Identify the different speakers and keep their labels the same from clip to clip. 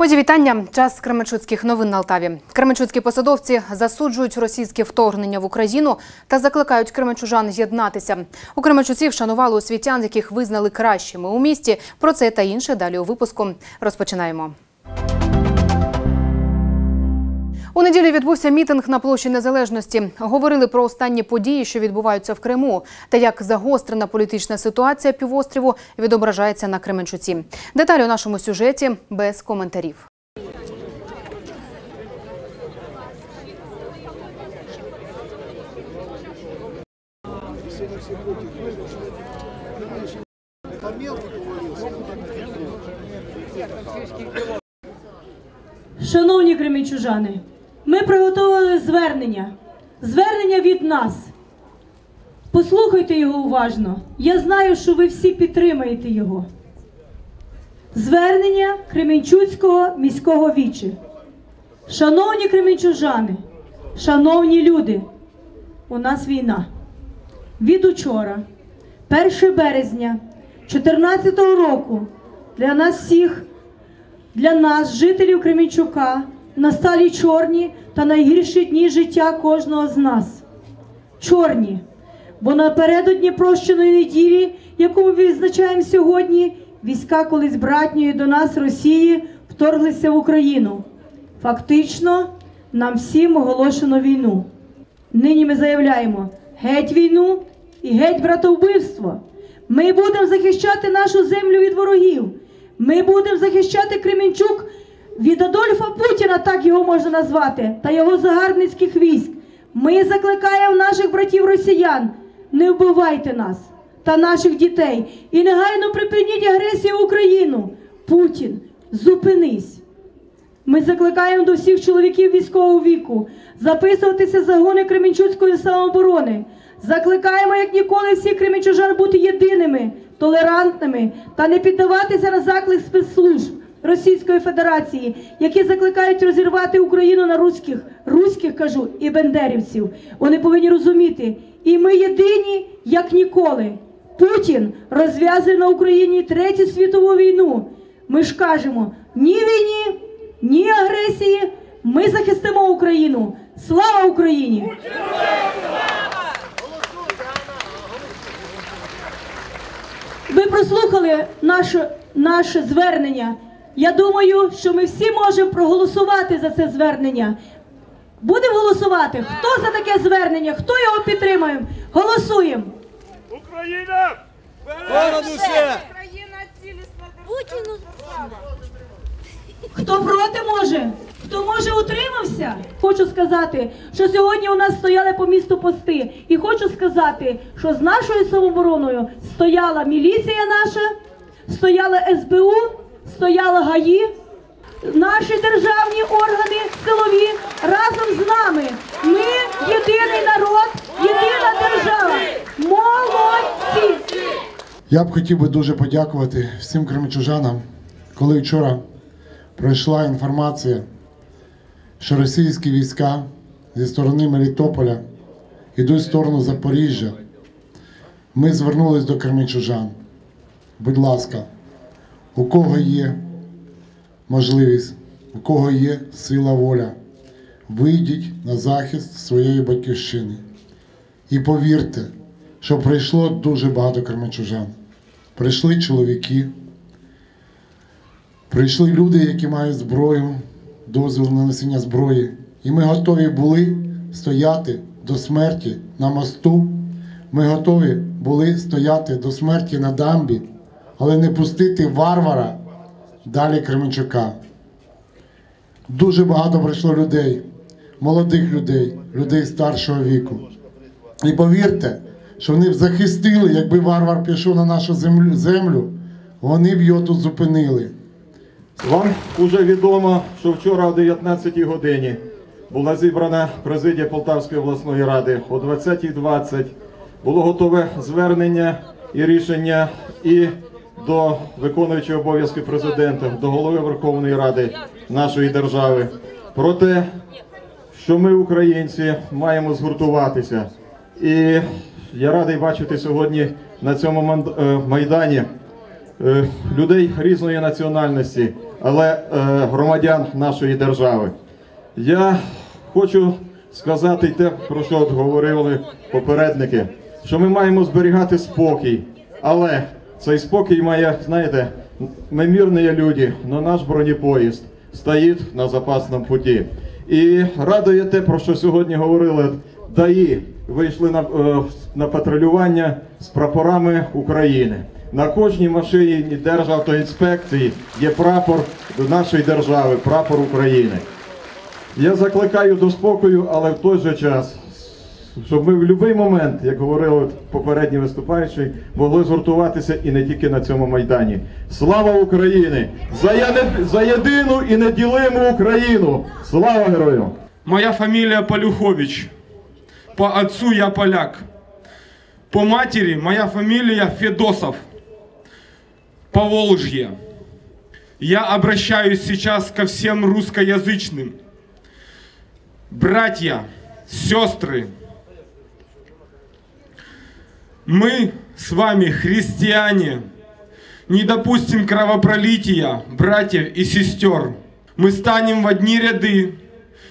Speaker 1: Отже, вітання. Час Кременчуцьких новин на Алтаві. Кременчуцькі посадовці засуджують російське вторгнення в Україну та закликають кременчужан єднатися. У Кременчуці вшанували освітян, яких визнали кращими у місті. Про це та інше далі у випуску. Розпочинаємо. У неділю відбувся мітинг на площі Незалежності. Говорили про останні події, що відбуваються в Криму, та як загострена політична ситуація півострову відображається на Кременчуці. Деталі у нашому сюжеті без коментарів.
Speaker 2: Шановні кремінчужани, ми приготували звернення. Звернення від нас. Послухайте його уважно. Я знаю, що ви всі підтримаєте його. Звернення Кременчуцького міського вічі. Шановні кремінчужани, шановні люди, у нас війна. Від учора, 1 березня 2014 року, для нас всіх для нас, жителів Кремінчука, насталі чорні та найгірші дні життя кожного з нас. Чорні, бо напередодні прощеної неділі, яку ми відзначаємо сьогодні, війська колись братньої до нас Росії вторглися в Україну. Фактично, нам всім оголошено війну. Нині ми заявляємо геть війну і геть братовбивство. Ми будемо захищати нашу землю від ворогів. Ми будемо захищати Кременчук від Адольфа Путіна, так його можна назвати, та його загарбницьких військ. Ми закликаємо наших братів росіян: не вбивайте нас та наших дітей і негайно припиніть агресію в Україну. Путін, зупинись. Ми закликаємо до всіх чоловіків військового віку записуватися в загони Кременчуцької самооборони. Закликаємо, як ніколи, всіх кремінчужан бути єдиними, толерантними та не піддаватися на заклик спецслужб Російської Федерації, які закликають розірвати Україну на руських, руських кажу, і бендерівців. Вони повинні розуміти, і ми єдині, як ніколи. Путін розв'язує на Україні третю світову війну. Ми ж кажемо ні війні, ні агресії. Ми захистимо Україну. Слава Україні! Ви прослухали наше, наше звернення. Я думаю, що ми всі можемо проголосувати за це звернення. Будемо голосувати. Хто за таке звернення? Хто його підтримує? Голосуємо.
Speaker 3: Україна!
Speaker 4: Понад усе!
Speaker 5: Україна цілісна
Speaker 6: Путіну
Speaker 2: Хто проти може? Хто може утримався? Хочу сказати, що сьогодні у нас стояли по місту пости. І хочу сказати, що з нашою самообороною стояла міліція наша, стояла СБУ, стояла ГАІ, наші державні органи силові разом з нами. Ми єдиний народ, єдина держава. Молодці!
Speaker 7: Я б хотів би дуже подякувати всім кременчужанам, коли вчора пройшла інформація, що російські війська зі сторони Мелітополя йдуть в сторону Запоріжжя. Ми звернулись до кременчужан. Будь ласка, у кого є можливість, у кого є сила воля, вийдіть на захист своєї батьківщини. І повірте, що прийшло дуже багато кременчужан. Прийшли чоловіки, прийшли люди, які мають зброю, дозвіл на носіння зброї. І ми готові були стояти до смерті на мосту. Ми готові були стояти до смерті на дамбі, але не пустити варвара далі Кременчука. Дуже багато прийшло людей, молодих людей, людей старшого віку. І повірте, що вони б захистили, якби варвар пішов на нашу землю, землю вони б його тут зупинили.
Speaker 3: Вам уже відомо, що вчора о 19 годині була зібрана президія Полтавської обласної ради. О 20.20 було готове звернення і рішення і до виконуючого обов'язки президента, до голови Верховної Ради нашої держави про те, що ми, українці, маємо згуртуватися. І я радий бачити сьогодні на цьому е, майдані е, людей різної національності, але е, громадян нашої держави. Я хочу сказати те, про що говорили попередники, що ми маємо зберігати спокій, але цей спокій має, знаєте, ми мирні люди, але наш бронепоїзд стоїть на запасному путі. І радує те, про що сьогодні говорили ДАІ, вийшли на, е, на патрулювання з прапорами України. На кожній машині Державтоінспекції є прапор нашої держави, прапор України. Я закликаю до спокою, але в той же час, щоб ми в будь-який момент, як говорили попередні виступаючі, могли згуртуватися і не тільки на цьому майдані. Слава Україні! За, яне- за єдину і неділиму Україну! Слава героям!
Speaker 5: Моя фамилия Полюхович. По отцу я поляк. По матери моя фамилия Федосов. По Волжье. Я обращаюсь сейчас ко всем русскоязычным. Братья, сестры, мы с вами, христиане, не допустим кровопролития братьев и сестер. Мы станем в одни ряды,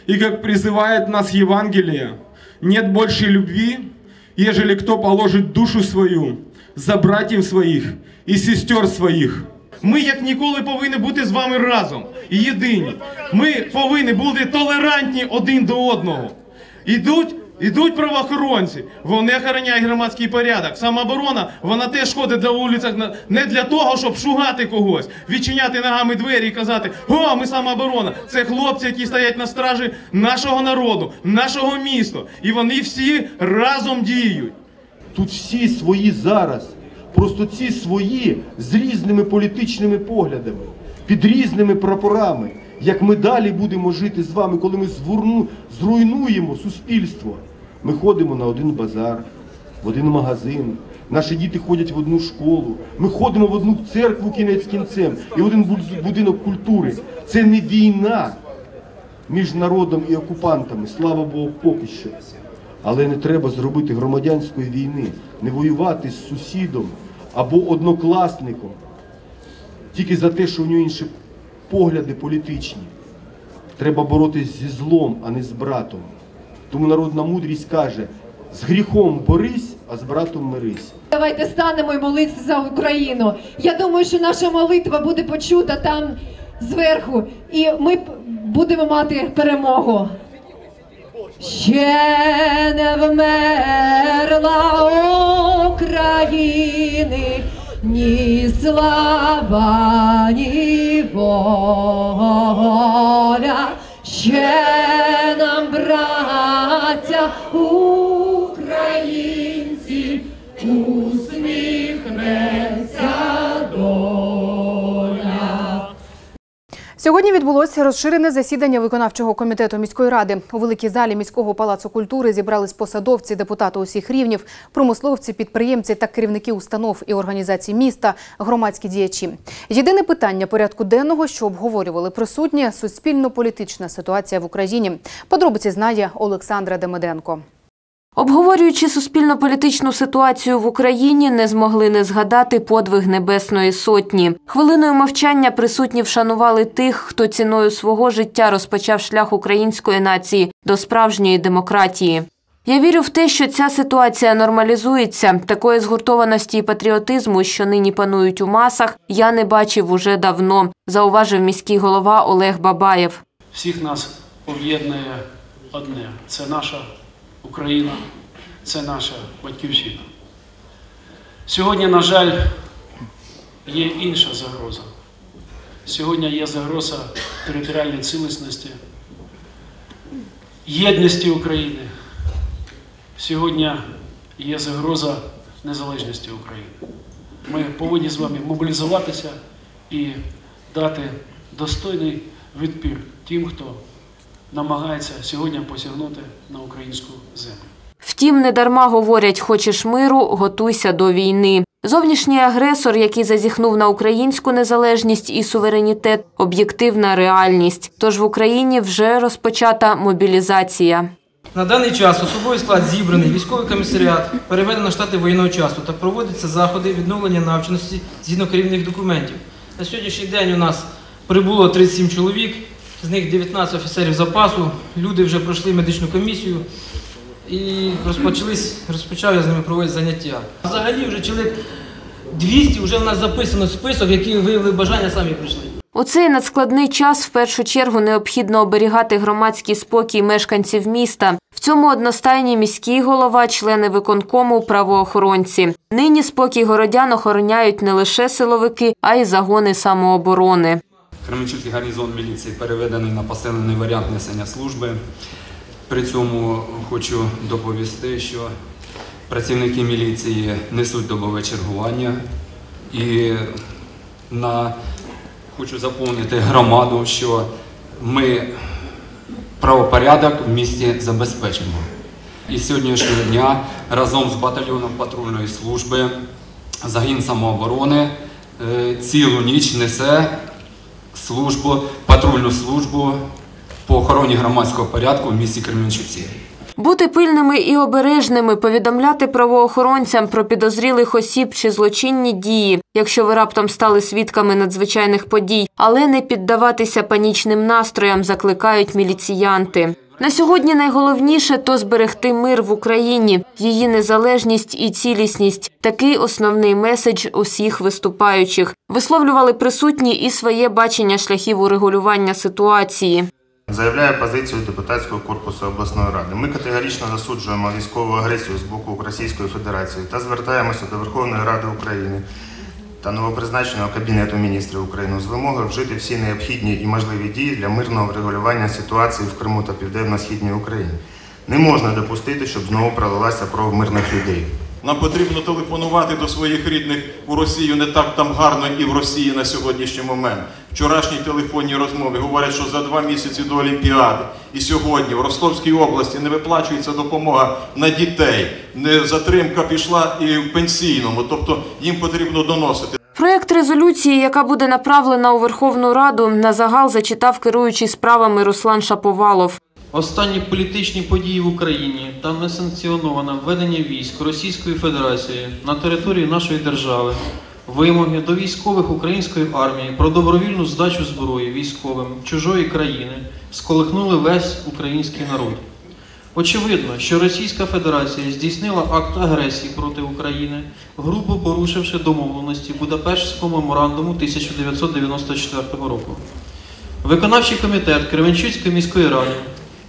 Speaker 5: и как призывает нас Евангелие, нет большей любви, ежели кто положит душу свою за братьев своих и сестер своих.
Speaker 6: Ми як ніколи повинні бути з вами разом і єдині. Ми повинні бути толерантні один до одного. Ідуть, ідуть правоохоронці, вони охороняють громадський порядок. Самооборона, вона теж ходить на вулицях не для того, щоб шугати когось, відчиняти ногами двері і казати: О, ми самооборона. Це хлопці, які стоять на стражі нашого народу, нашого міста. І вони всі разом діють.
Speaker 8: Тут всі свої зараз. Просто ці свої з різними політичними поглядами, під різними прапорами. Як ми далі будемо жити з вами, коли ми згорну, зруйнуємо суспільство? Ми ходимо на один базар, в один магазин. Наші діти ходять в одну школу. Ми ходимо в одну церкву кінець кінцем і в один будинок культури. Це не війна між народом і окупантами. Слава Богу, поки що. Але не треба зробити громадянської війни, не воювати з сусідом або однокласником тільки за те, що у нього інші погляди політичні. Треба боротись зі злом, а не з братом. Тому народна мудрість каже: з гріхом борись, а з братом мирись.
Speaker 9: Давайте станемо і молитися за Україну. Я думаю, що наша молитва буде почута там зверху, і ми будемо мати перемогу. Ще не вмерла України, ні слава, ні воля. Ще
Speaker 1: Сьогодні відбулося розширене засідання виконавчого комітету міської ради. У великій залі міського палацу культури зібрались посадовці, депутати усіх рівнів, промисловці, підприємці та керівники установ і організацій міста, громадські діячі. Єдине питання порядку денного, що обговорювали присутні, суспільно-політична ситуація в Україні. Подробиці знає Олександра Демиденко.
Speaker 10: Обговорюючи суспільно-політичну ситуацію в Україні, не змогли не згадати подвиг Небесної Сотні. Хвилиною мовчання присутні вшанували тих, хто ціною свого життя розпочав шлях української нації до справжньої демократії. Я вірю в те, що ця ситуація нормалізується. Такої згуртованості і патріотизму, що нині панують у масах, я не бачив уже давно, зауважив міський голова Олег Бабаєв.
Speaker 11: Всіх нас об'єднує одне це наша Україна, це наша батьківщина. Сьогодні, на жаль, є інша загроза. Сьогодні є загроза територіальної цілісності, єдності України. Сьогодні є загроза незалежності України. Ми повинні з вами мобілізуватися і дати достойний відпір тим, хто намагається сьогодні посягнути на українську землю.
Speaker 10: Втім, недарма говорять, хочеш миру, готуйся до війни. Зовнішній агресор, який зазіхнув на українську незалежність і суверенітет, об'єктивна реальність. Тож в Україні вже розпочата мобілізація.
Speaker 12: На даний час особовий склад зібраний, військовий комісаріат переведено на штати воєнного часу та проводяться заходи відновлення навченості згідно керівних документів. На сьогоднішній день у нас прибуло 37 чоловік, з них 19 офіцерів запасу. Люди вже пройшли медичну комісію і розпочались, розпочав я з ними проводити заняття. Взагалі вже чоловік 200 вже в нас записано список, які виявили бажання, самі прийшли.
Speaker 10: У цей надскладний час в першу чергу необхідно оберігати громадський спокій мешканців міста. В цьому одностайні міський голова, члени виконкому, правоохоронці. Нині спокій городян охороняють не лише силовики, а й загони самооборони.
Speaker 13: Кременчуцький гарнізон міліції переведений на посилений варіант несення служби. При цьому хочу доповісти, що працівники міліції несуть добове чергування і на хочу заповнити громаду, що ми правопорядок в місті забезпечимо. І сьогоднішнього дня разом з батальйоном патрульної служби загін самооборони е, цілу ніч несе службу, патрульну службу по охороні громадського порядку в місті Кременчуці.
Speaker 10: Бути пильними і обережними, повідомляти правоохоронцям про підозрілих осіб чи злочинні дії, якщо ви раптом стали свідками надзвичайних подій, але не піддаватися панічним настроям, закликають міліціянти. На сьогодні найголовніше то зберегти мир в Україні, її незалежність і цілісність. Такий основний меседж усіх виступаючих. Висловлювали присутні і своє бачення шляхів урегулювання ситуації.
Speaker 14: Заявляю позицію депутатського корпусу обласної ради. Ми категорично засуджуємо військову агресію з боку Російської Федерації та звертаємося до Верховної Ради України та новопризначеного Кабінету міністрів України з вимогою вжити всі необхідні і можливі дії для мирного врегулювання ситуації в Криму та Південно-Східній Україні. Не можна допустити, щоб знову пролилася кров мирних людей.
Speaker 3: Нам потрібно телефонувати до своїх рідних у Росію не так там гарно і в Росії на сьогоднішній момент. Вчорашні телефонні розмови говорять, що за два місяці до Олімпіади і сьогодні в Ростовській області не виплачується допомога на дітей. Не затримка пішла і в пенсійному, тобто їм потрібно доносити.
Speaker 10: Проєкт резолюції, яка буде направлена у Верховну Раду, на загал зачитав керуючий справами Руслан Шаповалов.
Speaker 12: Останні політичні події в Україні та несанкціоноване введення військ Російської Федерації на територію нашої держави, вимоги до військових української армії про добровільну здачу зброї військовим чужої країни сколихнули весь український народ. Очевидно, що Російська Федерація здійснила акт агресії проти України, грубо порушивши домовленості Будапештського меморандуму 1994 року. Виконавчий комітет Кременчуцької міської ради,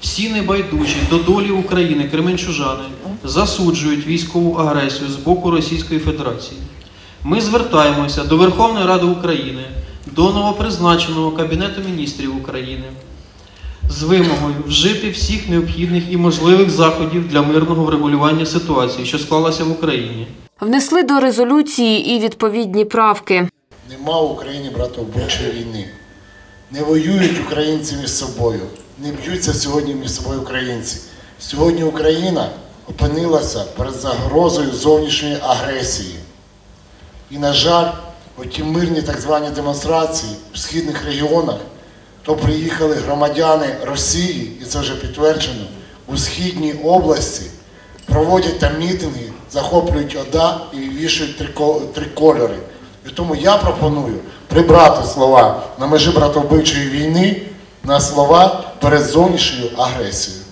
Speaker 12: всі небайдужі до долі України кременчужани засуджують військову агресію з боку Російської Федерації. Ми звертаємося до Верховної Ради України, до новопризначеного Кабінету міністрів України з вимогою вжити всіх необхідних і можливих заходів для мирного врегулювання ситуації, що склалася в Україні.
Speaker 10: Внесли до резолюції і відповідні правки.
Speaker 7: Нема в Україні братовбочої війни. Не воюють українці між собою, не б'ються сьогодні між собою українці. Сьогодні Україна опинилася перед загрозою зовнішньої агресії. І, на жаль, оті мирні так звані демонстрації в східних регіонах, то приїхали громадяни Росії, і це вже підтверджено, у східній області, проводять там мітинги, захоплюють ОДА і вішають трико- трикольори. І тому я пропоную прибрати слова на межі братовбивчої війни на слова перед зовнішньою агресією.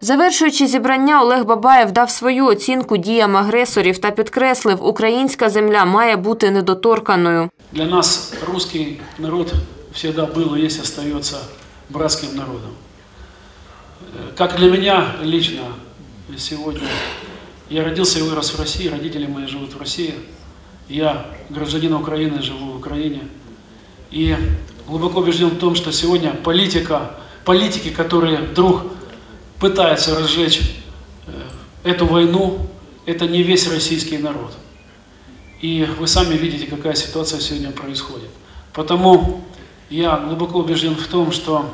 Speaker 10: Завершуючи зібрання, Олег Бабаєв дав свою оцінку діям агресорів та підкреслив, українська земля має бути недоторканою.
Speaker 11: Для нас русский народ всегда был и есть, остается братским народом. Э, Как для меня лично сегодня, я родился и вырос в России, родители мои живут в России, я гражданин Украины, живу в Украине, и глубоко убежден в том, что сегодня политика, политики, которые вдруг пытаются разжечь э, эту войну, это не весь российский народ. И вы сами видите, какая ситуация сегодня происходит. Потому я глубоко убежден в том, что,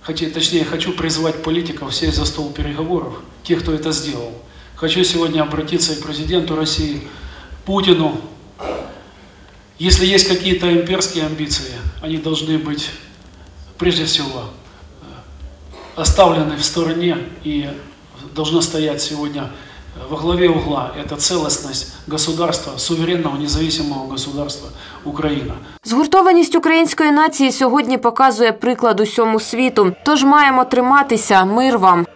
Speaker 11: хотя, точнее, хочу призвать политиков сесть за стол переговоров, тех, кто это сделал. Хочу сегодня обратиться и к президенту России, Путину. Если есть какие-то имперские амбиции, они должны быть, прежде всего, э, оставлены в стороне и должны стоять сегодня во главе угла. Это целостность государства, суверенного независимого государства Украина.
Speaker 10: Згуртованість української нації сьогодні показує приклад усьому світу. Тож маємо триматися. Мир вам.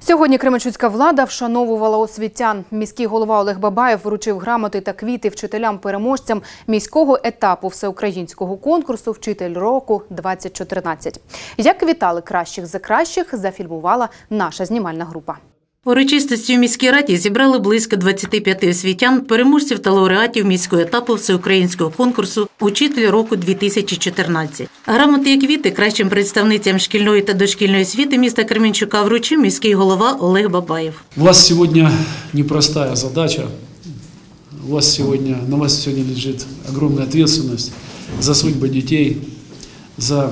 Speaker 1: Сьогодні Кременчуцька влада вшановувала освітян. Міський голова Олег Бабаєв вручив грамоти та квіти вчителям-переможцям міського етапу всеукраїнського конкурсу Вчитель року 2014 Як вітали кращих за кращих, зафільмувала наша знімальна група.
Speaker 15: Урочистості в міській раді зібрали близько 25 освітян, переможців та лауреатів міського етапу всеукраїнського конкурсу Учитель року 2014 Грамоти і квіти кращим представницям шкільної та дошкільної освіти міста Кременчука вручив міський голова Олег Бабаєв.
Speaker 11: У вас сегодня непростая задача. У вас сегодня, на вас сегодня лежит огромная ответственность за судьбы детей, за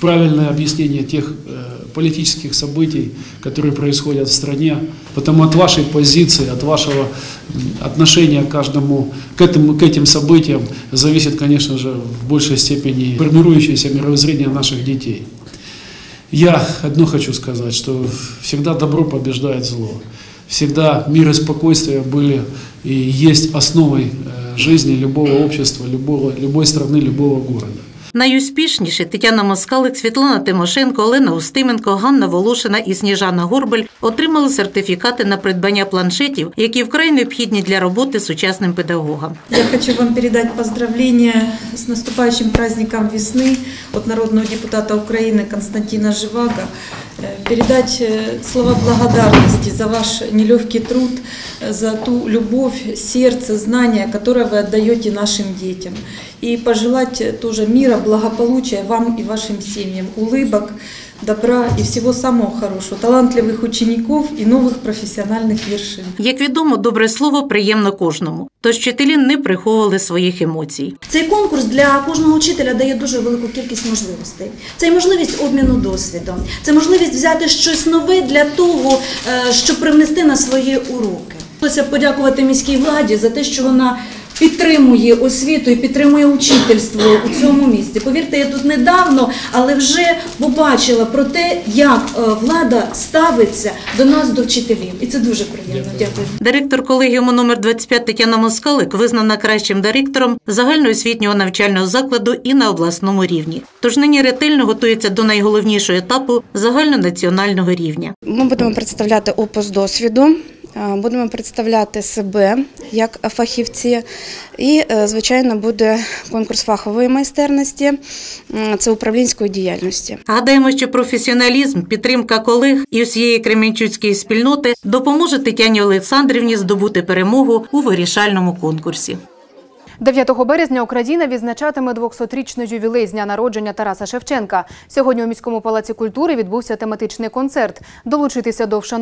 Speaker 11: правильное объяснение тех э, политических событий, которые происходят в стране. Потому от вашей позиции, от вашего отношения к каждому, к, этому, к этим событиям зависит, конечно же, в большей степени формирующееся мировоззрение наших детей. Я одно хочу сказать, что всегда добро побеждает зло. Всегда мир и спокойствие были и есть основой э, жизни любого общества, любого, любой страны, любого города.
Speaker 15: Найуспішніші Тетяна Москалик, Світлана Тимошенко, Олена Устименко, Ганна Волошина і Сніжана Горбель отримали сертифікати на придбання планшетів, які вкрай необхідні для роботи сучасним педагогам.
Speaker 16: Я хочу вам передати поздравлення з наступаючим праздником весни від народного депутата України Константина Живаго. Э, Передать э, слова благодарности за ваш нелегкий труд, э, за ту любовь, сердце, знания, которое вы отдаете нашим детям. И пожелать э, тоже мира, благополучия вам и вашим семьям, улыбок, добра и всего самого хорошего, талантливых учеников и новых профессиональных вершин.
Speaker 15: Як відомо, добре слово приємно кожному. Тож вчителі не приховували своїх емоцій.
Speaker 17: Цей конкурс для кожного вчителя дає дуже велику кількість можливостей. Це й можливість обміну досвідом, це можливість взяти щось нове для того, е, щоб привнести на свої уроки. Хотілося б подякувати міській владі за те, що вона підтримує освіту і підтримує учительство у цьому місці. Повірте, я тут недавно, але вже побачила про те, як е, влада ставиться до нас, до вчителів. І це дуже приємно. Дякую.
Speaker 15: Директор колегіуму номер 25 Тетяна Москалик визнана кращим директором загальноосвітнього навчального закладу і на обласному рівні. Тож нині ретельно готується до найголовнішого етапу загальнонаціонального рівня.
Speaker 18: Ми будемо представляти опис досвіду, будемо представляти себе як фахівці, і, е, звичайно, буде конкурс фахової майстерності, це управлінської діяльності.
Speaker 15: Гадаємо, що професіоналізм, підтримка колег і усієї кременчуцької спільноти допоможе Тетяні Олександрівні здобути перемогу у вирішальному конкурсі.
Speaker 1: 9 березня Україна відзначатиме 200-річний ювілей з дня народження Тараса Шевченка. Сьогодні у міському палаці культури відбувся тематичний концерт. Долучитися до вшанування